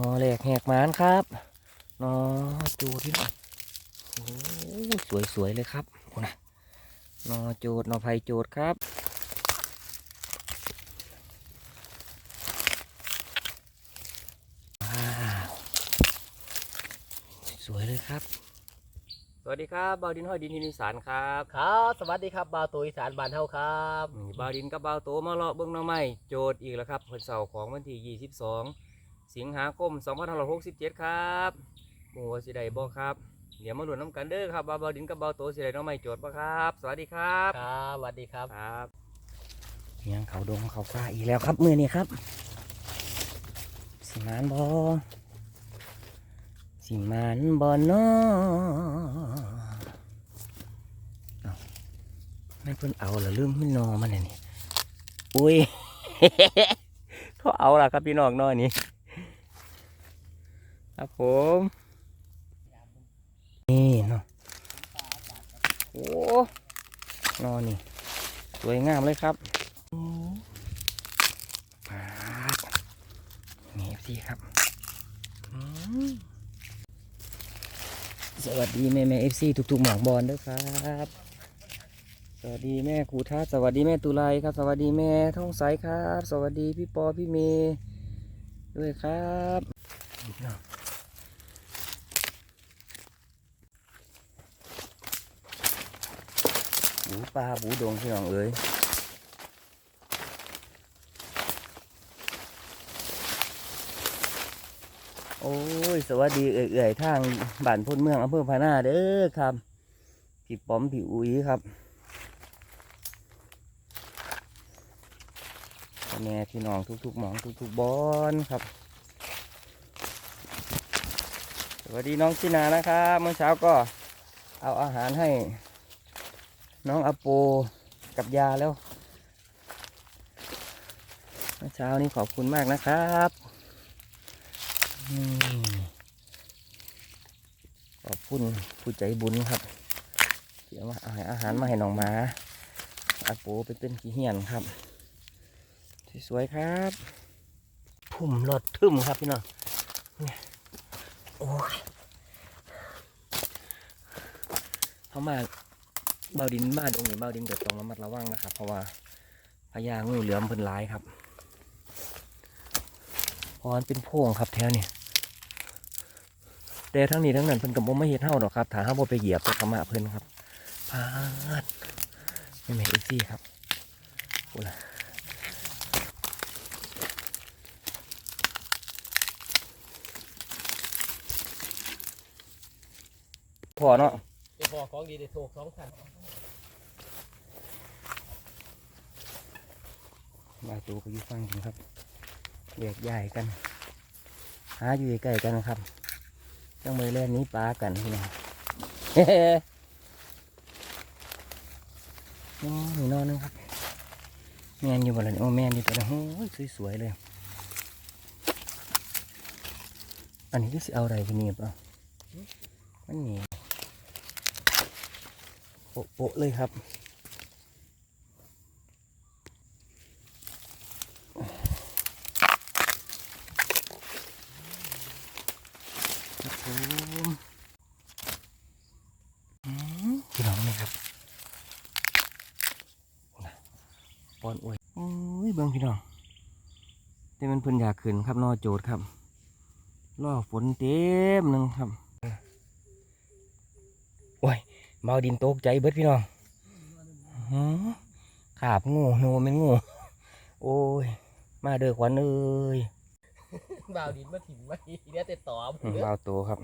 นอแหลกแหกหมานครับนอจูดพี่น้องโอ้สวยสวยๆเลยครับโอ้นะนอโจดนอไผ่โจดครับว้าวสวยเลยครับ สวัสดีครับบาวดินห้อยดินทินิสานครับครับ สวัสดีครับบาวตุอีสานบ้านเฮาครับนี่บาวดินกับบาวโตมาเลาะเบิ้งหน้อไม้โจทย์อีกแล้วครับวันเสาร์ของวันที่22 สิงหาคม2567 ครับหมู่ว่าสิได้บ่ครับ เดี๋ยวมาลุ้นน้ำกันเด้อครับว่าบาวดินกับบาวโตสิได้หน้อไม้โจทย์บ่ครับ สวัสดีครับครับสวัสดีครับครับยังเขาดงเขาฟ้าอีกแล้วครับมือนี้ครับสิมานบอสิมานบอน้อเอาไม่เพิ่นเอาละลืมไม่นอมันเนี่ยนี่อุ้ยเขาเอาละครับพี่น้องน้อยนี่ ครับผมนี่เนาะโอ้นอนี่สวยงามเลยครับปาดนี่สิครับสวัสดีแม่แม่เอฟซีทุกๆหมอกบอลด้วยครับ สวัสดีแม่ครูทัศสวัสดีแม่ตุไลครับ สวัสดีแม่ท่องใสครับ สวัสดีพี่ปอพี่เมย์ด้วยครับบู ปลาบูดงพี่น้องเอ้ยโอ้ย สวัสดีเอื่อยๆทางบ้านพ้นเมืองอำเภอพานาเด้อครับพี่ป้อมพี่อุ้ยครับพ่อแม่พี่น้องทุกๆหมองทุกๆบอนครับ สวัสดีน้องชินานะครับ เมื่อเช้าก็เอาอาหารให้ น้องอโปกับยาแล้วเมื่อเช้านี้ขอบคุณมากนะครับขอบคุณผู้ใจบุญครับเดี๋ยวมาเอาอาหารมาให้น้องหมาอาปูเป็นเป็นขี้เหียนครับ สวยๆครับพุ่มหลอดทึมครับพี่น้องเนี่ยโอ้ยเข้ามา เบาดินมาตรงนี้เบาดินเกิดต้องระมัดระวังนะครับ เพราะว่าพญางูเหลือมเพิ่นร้ายครับเพราะมันเป็นโพรงครับแถวนี้แต่ทั้งนี้ทั้งนั้นเพิ่นกับบ่ไม่เฮ็ดเฮาดอกครับถ้าเฮาบ่ไปเหยียบไปขมาเพิ่นครับพาดไม่แม่นอีซี่ครับโอ้ล่ะพอเนาะพอของดีได้ถูกสองพัน มาตูก็อยู่ฟังกันครับแยกย้ายกัน หาอยู่ใกล้กันครับจังมือเล่นนี้ปลากันพี่น้องเฮ้นี่มีนอนนึงครับแม่นอยู่บ่ล่ะนี่โอ้แม่นอยู่ตัวนั้นโอ้ยสวยๆเลยอันนี้ก็สิเอาอะไรพี่นี่เปล่ามันนี่โปะเลยครับผมอืมพี่น้องนี่ครับน่ะปอนอวยโอ้ยเบิ่งพี่น้องแต่มันเพิ่นอยากขึ้นครับนอโจดครับล่อฝนเต็มหนึ่งครับโอ้ยเบาดินตกใจเบิดพี่น้องหือขาบงูโนเป็นงูโอ้ย มาเด้อขวัญเอ้ยบ่าวดินมาถิ่มไว้เดี๋ยวแต่ต่ออืมเบาโตครับ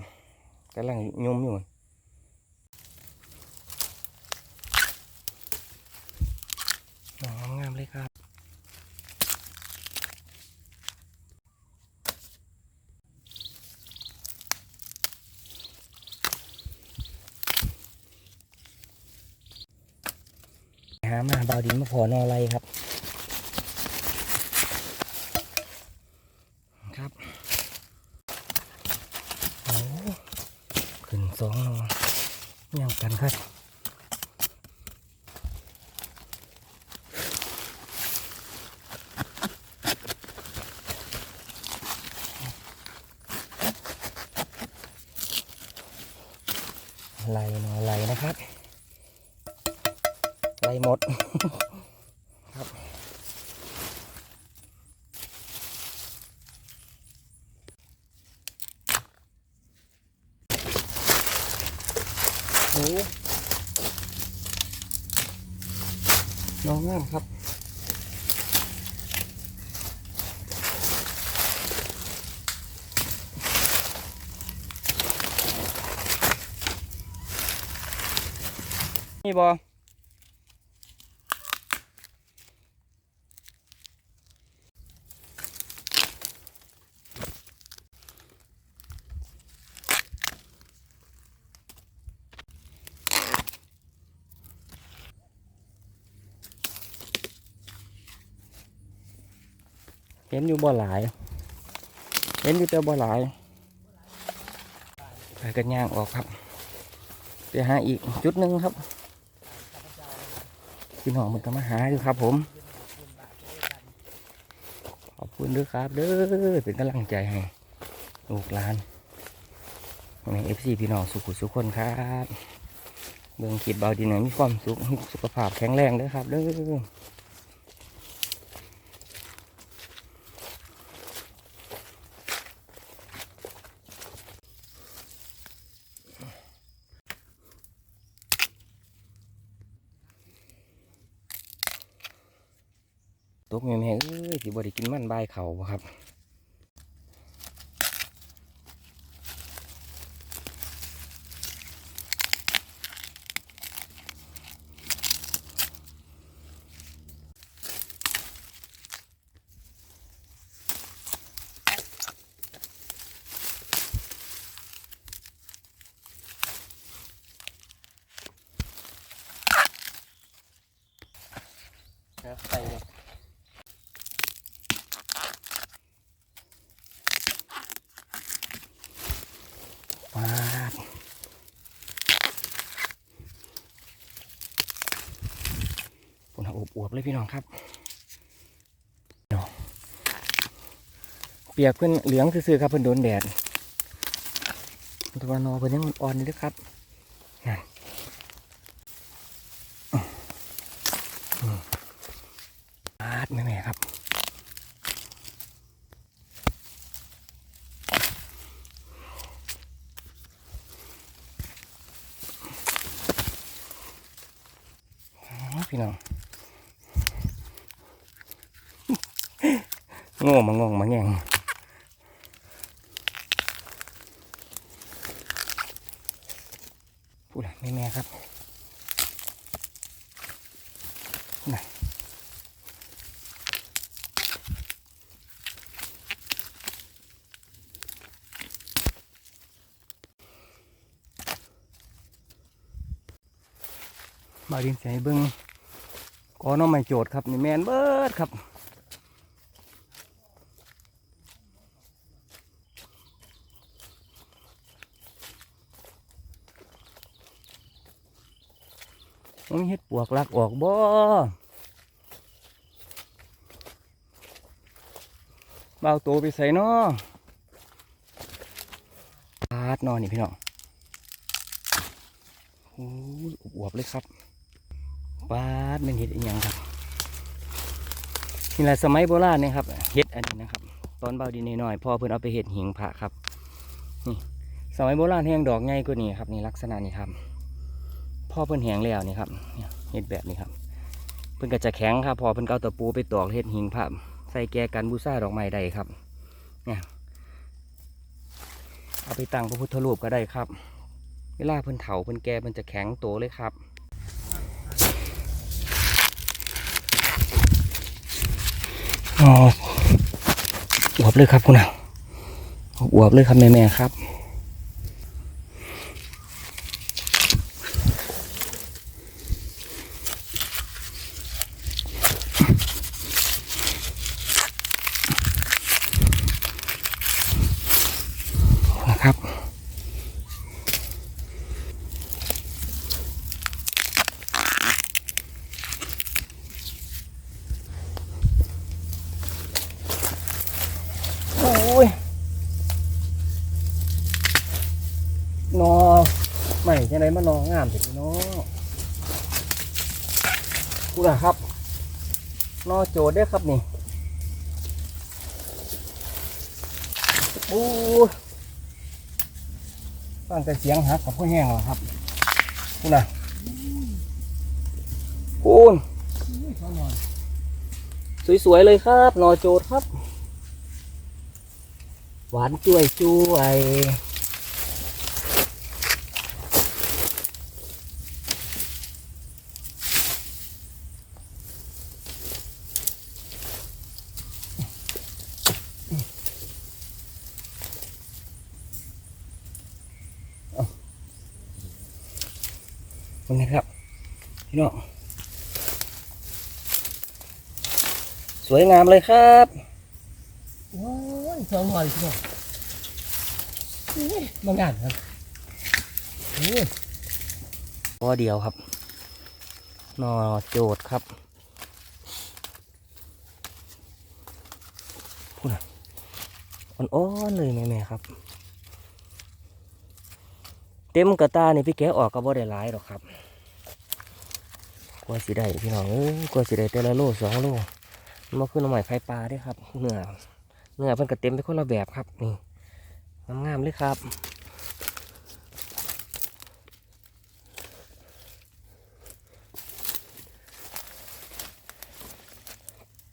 กำลังยุ่มอยู่น้องงามเลยครับ หามาเบาดินมาพอนอไรครับครับ โอ้ขึ้นสองนอยังกันครับ ไล่หนอไล่นะครับไล่หมด ครับโอ้น้องงามครับนี่บอ เห็นอยู่บ่หลาย เห็นอยู่แต่บ่หลายไปกันย่างออกครับไปหาอีกจุดหนึ่งครับพี่น้องมันก็มาหาอยู่ครับ ผม ขอบคุณด้วยครับ เด้อเป็นกำลังใจให้ลูกหลานในเอฟซีพี่น้องสุขุสุขคนครับเบิ่งคลิปเบาดีหน่อยมีความสุขสุขภาพแข็งแรงด้อครับเด้อ แม่แม่เอ้ยสิบ่ได้กินมันใบเขาบ่ครับ นะใส่เลย ปาดปุ่นอบอวบๆ เลยพี่น้องครับเนาะเปียกเพื่อนเหลืองซื่อๆครับเพื่อนโดนแดดตัวนอเพื่อนยังอ่อนๆเด้วยครับนั่นอาดแม่ๆครับพี่น้อง โง่มางงมาแงงพูดอะไรแม่แม่ครับน่ะมาดินใส่เบิ้งก็น้องไม่โจทย์ครับ นี่แมนเบิดครับ ฮ็ดปวกลักออกบ่เบาตัวไปใส่นาะปาดนอนนี่พี่น้องโอ้อวบเลยครับปาดเป็นเห็ดอีหยังครับนี่แหละสมัยโบราณนี่ยครับเห็ดอันนี้นะครับ ตอนเบาดีน้อยๆพ่อเพิ่นเอาไปเห็ดหิงพระครับ นี่ สมัยโบราณแห้งดอกใหญ่กว่านี้ครับ นี่ลักษณะนี้ครับ พ่อเพิ่นแหงแล้วนี่ครับเนี่ยเฮ็ดแบบนี้ครับ เพิ่นก็จะแข็งครับ พอเพิ่นเอาตะปูไปตอกเฮ็ดหิงพระใส่แกกันบูชาดอกไม้ได้ครับ เนี่ย เอาไปตั้งพระพุทธรูปก็ได้ครับ เวลาเพิ่นเถาเพิ่นแก่เพิ่นจะแข็งโตเลยครับอ๋ออวบเลยครับคุณน่ะอวบเลยครับแม่ๆครับนะครับ โอ้ย นอใหม่ ม่จังไดมานองามเถิดพี่น้อกูล่ะครับนอโจดได้ครับนี่โอ้ยฟังแต่เสียงหักกับพ่อแห้งแล้วครับกูนะคูณสวยๆเลยครับนอโจดครับ หวานจ้วยจ้วย นี่นะครับพี่น้องสวยงามเลยครับว้ายสองหอยพี่น้องบางงานครับนี่ตัวเดียวครับนอโจดครับพูดนะอ่อนๆเลยแม่ๆครับ เต็มกระตานี่พี่แกออกก็บ่ได้หลายหรอกครับกลัวสิได้พี่น้องเอ้ยกลัวสิได้แต่ละโลสองโลมันมาขึ้นมาใหม่ไข่ปลาด้วยครับเนื้อเนื้อเพิ่นก็เต็มไปคนละแบบครับนี่งามๆเลยครับ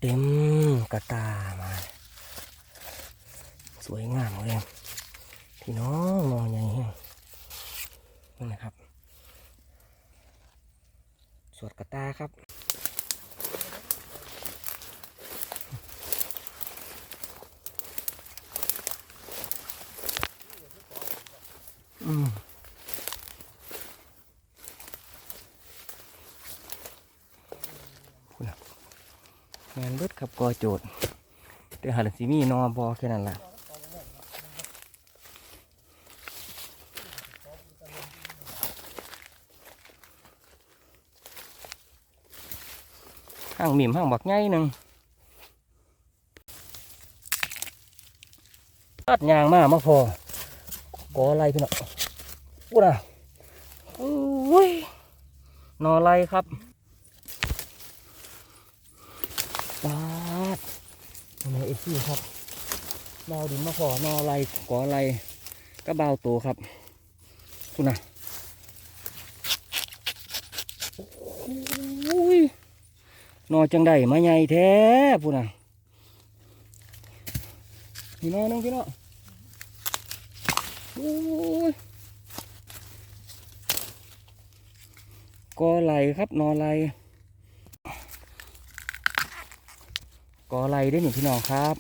เต็มกระตามา สวยงามเลยพี่น้องมองใหญ่แห้ง นี่นะครับ สวดกระตาครับอืมงานเบิดครับกอโจดเดี๋ยวหาลสิมีนอบอแค่นั้นแหละ ห้างมิมห้างบักไงหนึ่งตัดยางมามาพอกออะไรพี่น้องพูดอะโอ้ยนออะไรครับปาดทำไมเอซี่ครับเบาดินมาพอนออะไรกออะไรก็เบาตัวครับคุณนะโอ้ย นอจังได้มาใหญ่แท้พูดน่ะพี่น้องนึงพี่น้องโอ้ยกอไหลครับนอไหลกอไหลได้หนึ่งพี่น้องครับ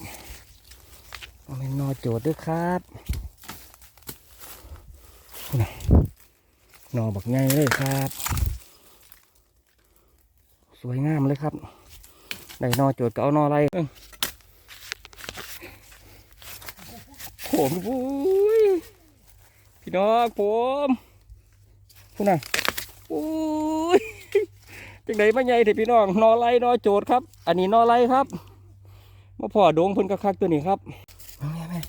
เป็นนอโจดด้วยครับพูดนะนอบักใหญ่เลยครับ สวยงามเลยครับได้นอโจดก็เอานออะไรผมปุ้ยพี่น้องผมพูดนะปุ้ยจังไดมาใหญ่เถอะพี่น้องนอไรนอโจดครับ อันนี้นอไรครับมาพ่อโดงเพิ่นกระคักตัวนี้ครับแม่แม่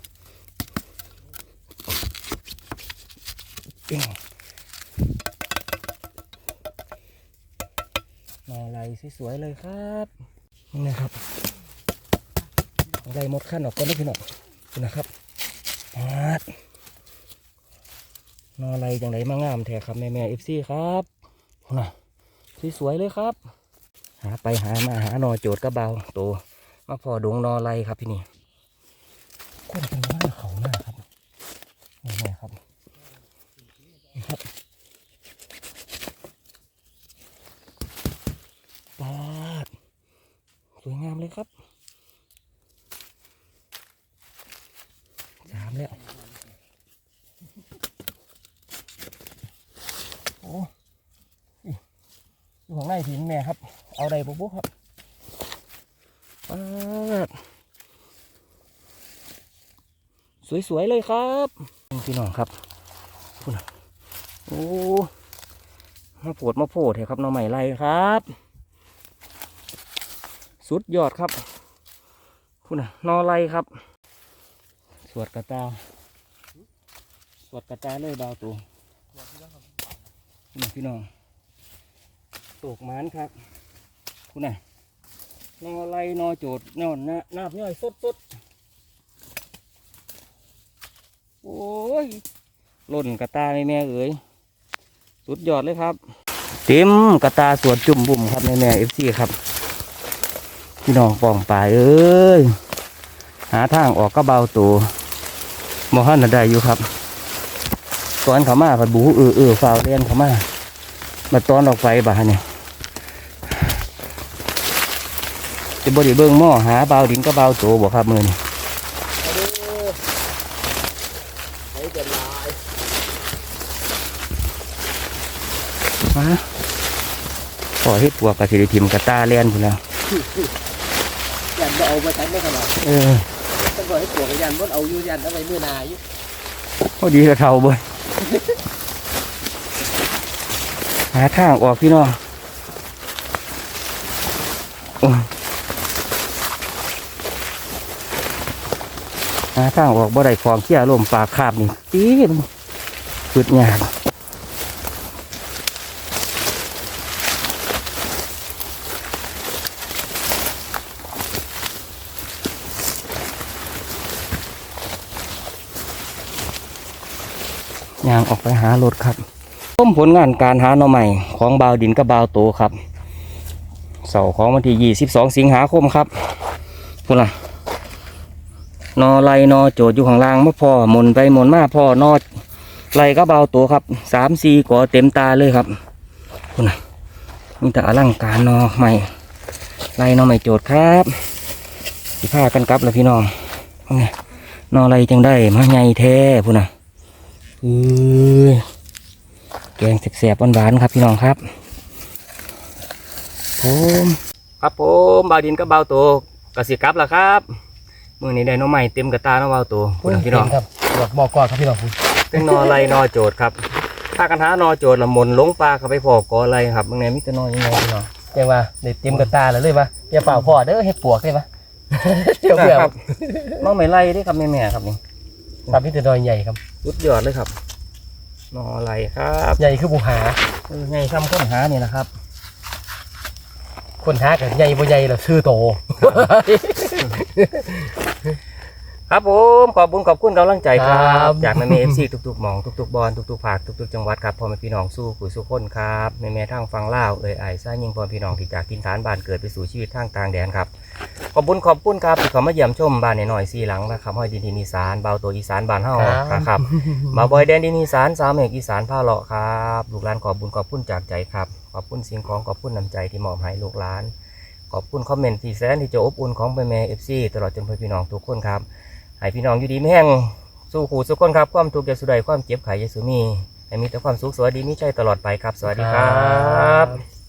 เอ้ยมาอะไรสวยๆเลยครับนี่นะครับไรหมดขั้นออกก็ได้พี่น้องนะครับมาดนออะไรจังไรมางามแท้ครับแม่แม่เอฟซีครับน่ะสวยๆเลยครับ หาไปหามาหานอโจดกระเบาโตมาพอดวงนออะไรครับพี่นี่คนเป็นาครับนี่แม่ครับนี่ครับ ปาดสวยงามเลยครับสามแล้วโอ้ยอยู่ของในถิงแม่ครับ เอาใดปุ๊บครับปาดสวยๆเลยครับพี่น้องครับคุณน่ะโอ้มาปวดมาโผล่เถอะครับน้องใหม่ไรครับ สุดยอดครับพูดนะนอไรครับ สวดกระตาสวดกระตาเลยดาวตูนี่พี่น้องตกมันครับคุณน่ะนอไรนอโจดนอนนานาบย่อยสดสดโอ้ยหล่นกระตาไม่แม่เอ๋ยสุดยอดเลยครับ เต็มกระตาสวนจุ่มบุ่มครับแม่แม่เอฟซีครับ พี่น้องปองป่ายเอ้ยหาทางออกก็เบาตัวมอหันน่ะได้อยู่ครับ ตอนเขามาผัดบูเออเออฟาวเลียนเขามามาตอนออกไฟบ่าเนี่ยจะบริเบิ้งหม้อหาเบาดินก็เบาตัวบ่ครับมือนี่ไอ้จะลายมาพอเฮ็ดปวกกับสิริทิมกระตาเลียนพุ่นแล้ว ยันบ่เอามาใช้ไม่ขนาดเออต้องบอกให้ปวกกับยันบ่เอาอยู่ยันเอาไปมือหนาอยู่พอดีกับเขาเบ่ยหาทางออกพี่น้องโอ้ยหาทางออกบ่ได้ของเขี้ยลมปากคาบนี่ตีนสุดยาก ยางออกไปหารถครับต้มผลงานการหาหน่อใหม่ของบาวดินกับบาวโตครับเสาร์ของวันที่ 22 สิงหาคมครับพูดล่ะนอไลนอโจดอยู่ข้างล่างมาพอหมุนไปหมุนมาพอนอไลก็เบาตัวครับสามสี่ก่อเต็มตาเลยครับคุณน่ะมีแต่อลังการนอใหม่ไลนอใหม่โจดครับสิพากันกลับแล้วพี่น้องว่นอไลจังได้มาใหญ่แท้พุ่นน่ะ เอ้ยแกงแสบๆหวานๆครับพี่น้องครับผมครับผมบาวดินกับเบาตัวกสิกลับแล้วครับมือนี้ได้หน้องใหม่เต็มกระตาเน้องเบาตัวพุ่นน่ะพี่น้องครับบอกบอกก่อนครับพี่น้องเป็นนอไรนอโจดครับถ้ากันหานอโจดละมนหลงปลาเข้าไปพอกออะไรครับบางแนมิตรนอยังไงพี่น้องยังว่าเด็ดเต็มกระตาแล้วเลยปะอย่าเปล่าพอเด้อให้ปวกได้ปะเดี๋ยวเดี๋ยวครับน้องไม่ไล่ได้ครับแม่แม่ๆครับนี่ ครับพี่ตัวน้อยใหญ่ครับสุดยอดเลยครับนอไรครับใหญ่คือบุหาเออไงซ้ำค้นหานี่นะครับคนหากับใหญ่บ่ใหญ่เราชื่อโต ครับผมขอบคุณขอบคุณกำลังใจครัครับ บ จากแม่แม่เอฟซีทุกๆหมองทุกๆบอลทุกๆภาคทุกๆจังหวัดครับพ่อแม่พี่น้องสู้ขุยสู้คนครับแม่แม่ทางฟังเล่าวเอ่ยไอ้ายซ่ายิงพ่อพี่น้องที่จากกินฐานบ้านเกิดไปสู่ชีวิตทางต่างแดนครับขอบคุณขอบคุณครับที่เขามาเยี่ยมชมบ้านในหน่อยๆสี่หลังนะครับห้อยดินดินอีสานเบาตัวอีสานบ้านเฮาครับมาบอยแดนดินอีสานสามเอกอีสานผ้าเลาะครับลูกหลานขอบบุญขอบคุณจากใจครับ ขอบคุณสิ่งของขอบคุณน้ำใจที่มอบให้ลูกหลาน ขอบคุณคอมเมนต์ที่แสนที่จะอบอุ่นของแม่แม่เอฟซีตลอดจนเพื่อนพี่น้องทุกคนครับ ให้พี่น้องอยู่ดีไม่แห้งสู้ขู่สุขคนครับ ความทุกข์อย่าสุดใดความเจ็บไข้อย่าสุมีให้มีแต่ความสุขสวัสดีมิใช่ตลอดไปครับ สวัสดีครับ